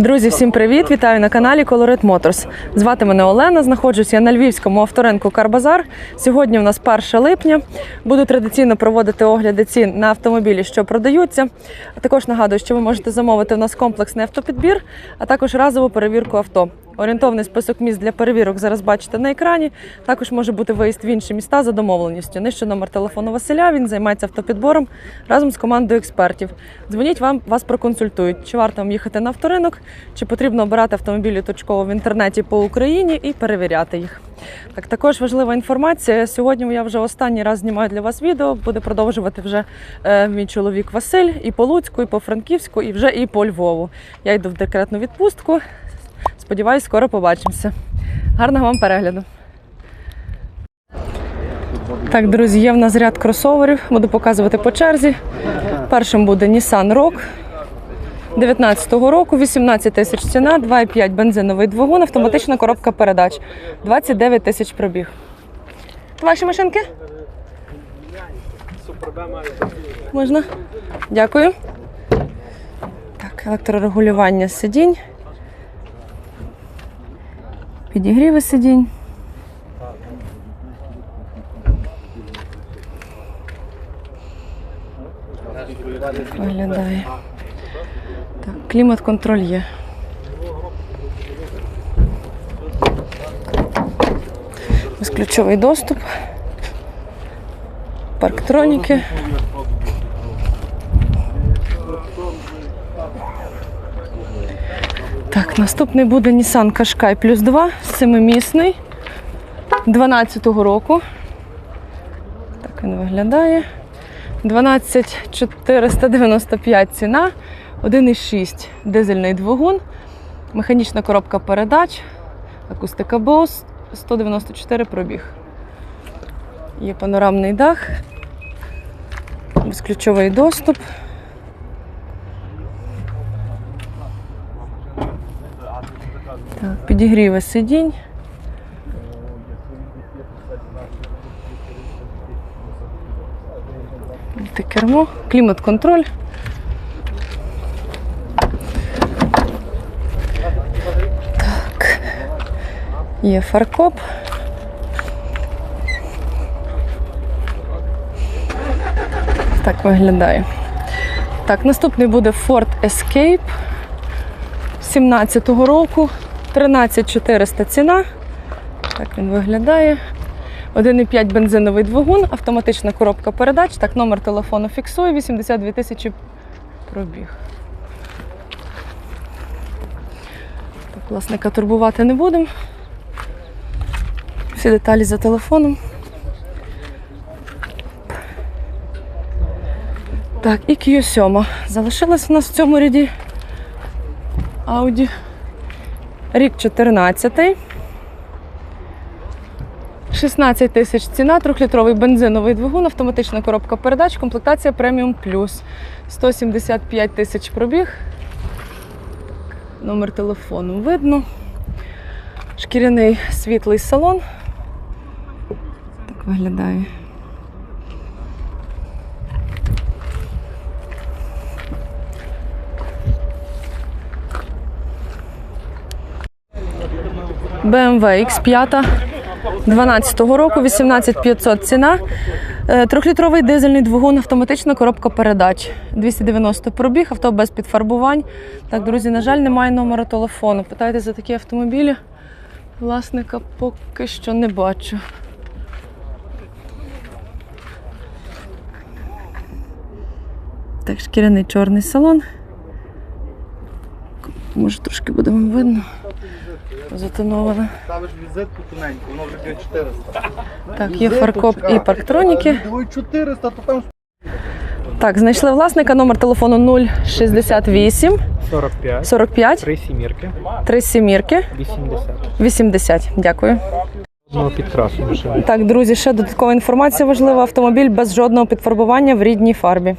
Друзі, всім привіт! Вітаю на каналі Colorit Motors. Звати мене Олена. Знаходжусь я на львівському авторинку Карбазар. Сьогодні у нас 1 липня. Буду традиційно проводити огляди цін на автомобілі, що продаються. А також нагадую, що ви можете замовити у нас комплексний автопідбір, а також разову перевірку авто. Орієнтовний список міст для перевірок зараз бачите на екрані. Також може бути виїзд в інші міста за домовленістю. Нижче номер телефону Василя. Він займається автопідбором разом з командою експертів. Дзвоніть вам, вас проконсультують, чи варто вам їхати на авторинок, чи потрібно обирати автомобілі точково в інтернеті по Україні і перевіряти їх. Так, також важлива інформація. Сьогодні я вже останній раз знімаю для вас відео. Буде продовжувати вже е, мій чоловік Василь і по Луцьку, і по Франківську, і вже і по Львову. Я йду в декретну відпустку. Сподіваюсь, скоро побачимося. Гарного вам перегляду. Так, друзі, є в нас ряд кросоверів. Буду показувати по черзі. Першим буде Nissan Rogue 19-го року, 18 тисяч ціна, 2,5 бензиновий двигун, автоматична коробка передач, 29 тисяч пробіг. Ваші машинки? Можна? Дякую. Так, електрорегулювання сидінь. Підігріви сидінь. Виглядає. Так, клімат-контроль є. Безключовий доступ. Парктроніки. Так, наступний буде Nissan Qashqai плюс 2, семимісний, 12-го року. Так він виглядає. 12495 ціна, 1,6 дизельний двигун, механічна коробка передач, акустика Bose, 194 пробіг. Є панорамний дах, безключовий доступ. Так, підігріви сидінь. Кермо, клімат-контроль. Так. Є фаркоп. Так виглядає. Так, наступний буде Ford Escape 17-го року. 13400 ціна. Так він виглядає. 1,5 бензиновий двигун, автоматична коробка передач. Так, номер телефону фіксує, 82 тисячі пробіг. Так, власника турбувати не будемо. Всі деталі за телефоном. Так, і Q7. Залишилась у нас в цьому ряді Audi. Рік 14. 16 тисяч ціна, трьохлітровий бензиновий двигун, автоматична коробка передач, комплектація преміум плюс. 175 тисяч пробіг. Номер телефону видно. Шкіряний світлий салон. Так виглядає. BMW X5 12-го року, 18500 ціна. Е, Трьохлітровий дизельний двигун, автоматична коробка передач. 290 пробіг, авто без підфарбувань. Так, друзі, на жаль, немає номера телефону. Питайте за такі автомобілі. Власника поки що не бачу. Так, шкіряний чорний салон. Може, трошки буде вам видно. Затоновано. Ставиш візитку тоненьку, воно вже б'є 400. Так, є фаркоп і парктроніки. Ой, 400, то там Так, знайшли власника, номер телефону 068 45, 45 три сімірки, 3 сімірки 80. 80. Дякую. Знову підкрасу машини. Так, друзі, ще додаткова інформація важлива. Автомобіль без жодного підфарбування в рідній фарбі.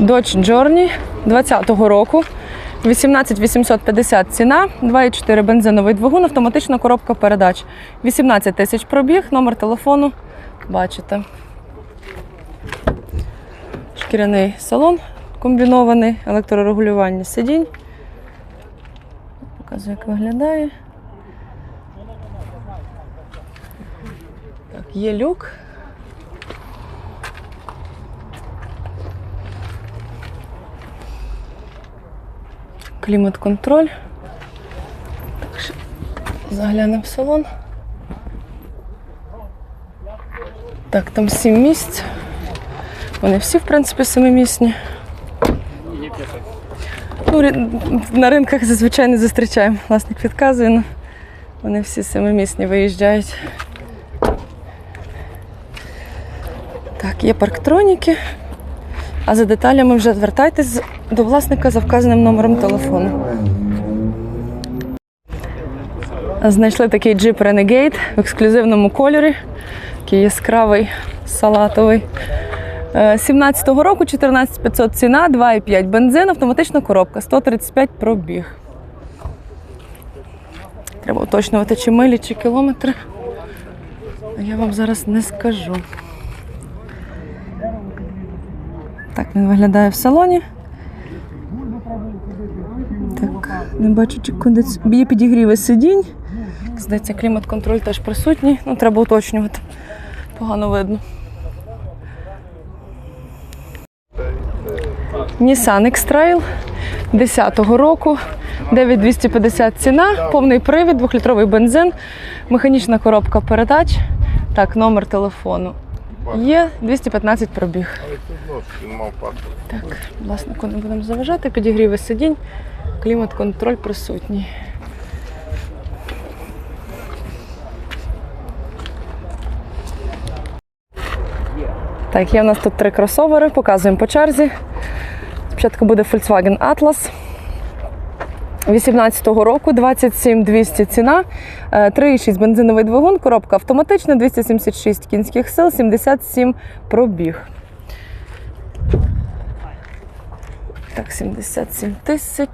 Dodge Journey 20-го року. 18 850 ціна, 2,4 бензиновий двигун, автоматична коробка передач. 18 тисяч пробіг, номер телефону бачите. Шкіряний салон, комбінований, електрорегулювання сидінь. Показую, як виглядає. Так, є люк. Клімат-контроль. Так, ще заглянемо в салон. Так, там сім місць. Вони всі, в принципі, семимісні. Ну, на ринках зазвичай не зустрічаємо. Власник підказує, але вони всі семимісні виїжджають. Так, є парктроніки. А за деталями вже звертайтесь до власника за вказаним номером телефону. Знайшли такий джип Renegade в ексклюзивному кольорі, такий яскравий, салатовий. Е, 17-го року 14500 ціна, 2,5 бензин, автоматична коробка, 135 пробіг. Треба уточнювати, чи милі, чи кілометри. Я вам зараз не скажу. Так він виглядає в салоні. Так, не бачу, чи кондиці... Є підігріви сидінь. Здається, клімат-контроль теж присутній. Ну, треба уточнювати. Погано видно. Nissan X-Trail 10-го року. 9250 ціна, повний привід, двохлітровий бензин, механічна коробка передач. Так, номер телефону. Є 215 пробіг. Так, власнику не будемо заважати, підігріви сидінь, клімат-контроль присутній. Так, є в нас тут три кросовери, показуємо по черзі. Спочатку буде Volkswagen Atlas. 18-го року 27200 ціна, е, 3,6 бензиновий двигун, коробка автоматична, 276 кінських сил, 77 пробіг. Так, 77 тисяч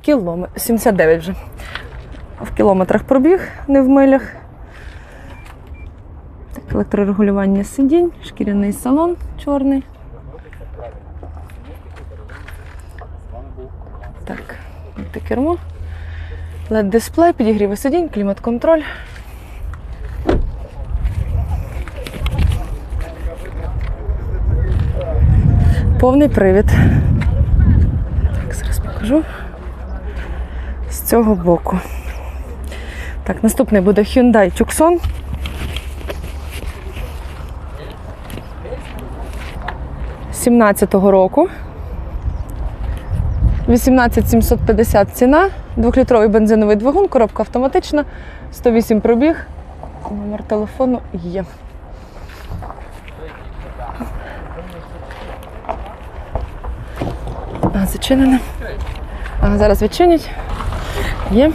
кілометрів. 79 вже. В кілометрах пробіг, не в милях. Так, електрорегулювання сидінь, шкіряний салон чорний. Так, кермо. led дисплей підігріви сидінь, клімат-контроль. Повний привід. Так, зараз покажу. З цього боку. Так, наступний буде Hyundai Tucson. Сімнадцятого року. 18750 ціна, двохлітровий бензиновий двигун, коробка автоматична, 108 пробіг. Номер телефону є. А, зачинене. А, зараз відчинять. Є.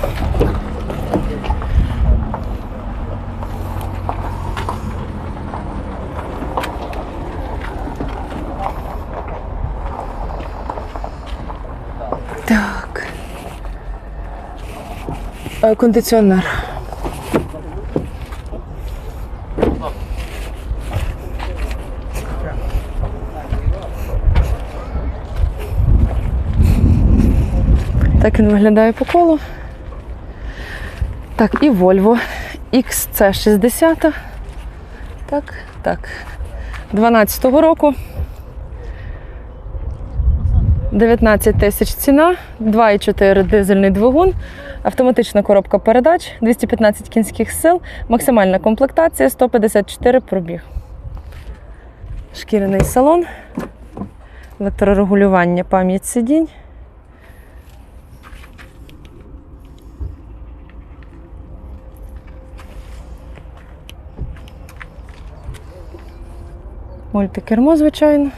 Так. Е, Кондиціонер. Так він виглядає по колу. Так, і Volvo XC60. Так, так. 12-го року. 19 тисяч ціна, 2,4 дизельний двигун, автоматична коробка передач, 215 кінських сил, максимальна комплектація, 154 пробіг. Шкіряний салон, електрорегулювання, пам'ять сидінь. Мультикермо, звичайно.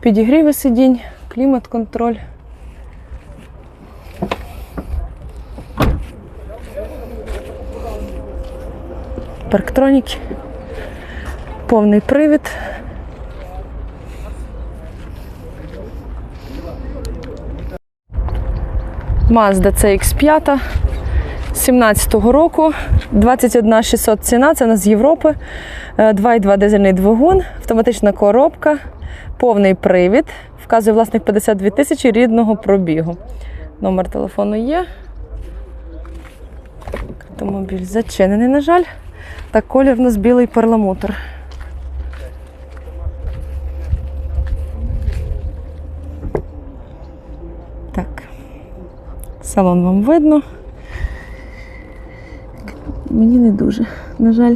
Підігріви сидінь, клімат-контроль. Парктроніки. Повний привід. Mazda CX5 17-го року. 21 600 ціна, це нас з Європи. Е, 2,2 дизельний двигун, автоматична коробка, повний привід. Вказує власник 52 тисячі рідного пробігу. Номер телефону є. Автомобіль зачинений, на жаль. Так, колір в нас білий перламутр. Так. Салон вам видно. Мені не дуже. На жаль,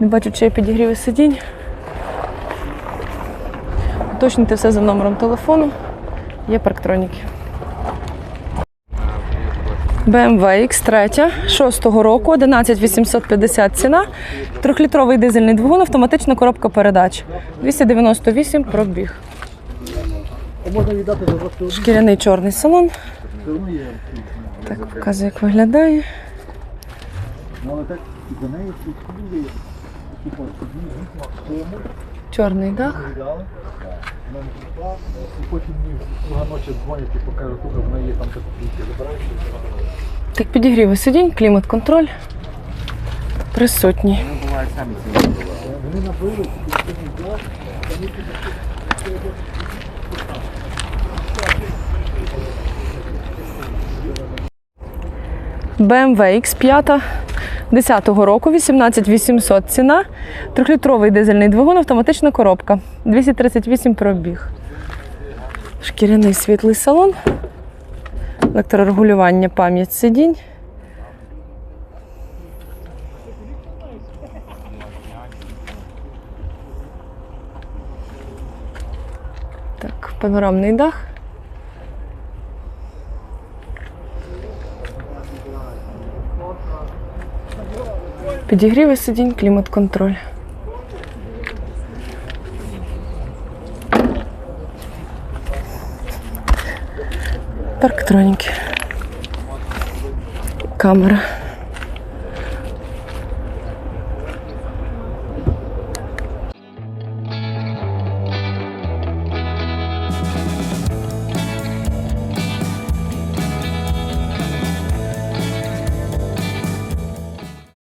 не бачу, чи є підігріви сидінь. Уточнити все за номером телефону. Є парктроніки. BMW X3 6-го року, 11850 ціна. Трьохлітровий дизельний двигун, автоматична коробка передач. 298 пробіг. Шкіряний чорний салон. Так, показує, як виглядає. але так за неї. Чорний дах. Потім друга ночі дзвонять і покажуть, слухай, в неї там такі забираєш. Так, підігріви сидінь, клімат-контроль. Присутній. Вони набили, BMW X5 10-го року, 18800 ціна. Трьохлітровий дизельний двигун, автоматична коробка. 238 пробіг. Шкіряний світлий салон. Електрорегулювання, пам'ять сидінь. Панорамний дах. Підігріви сидінь, клімат-контроль. Парктроніки. Камера.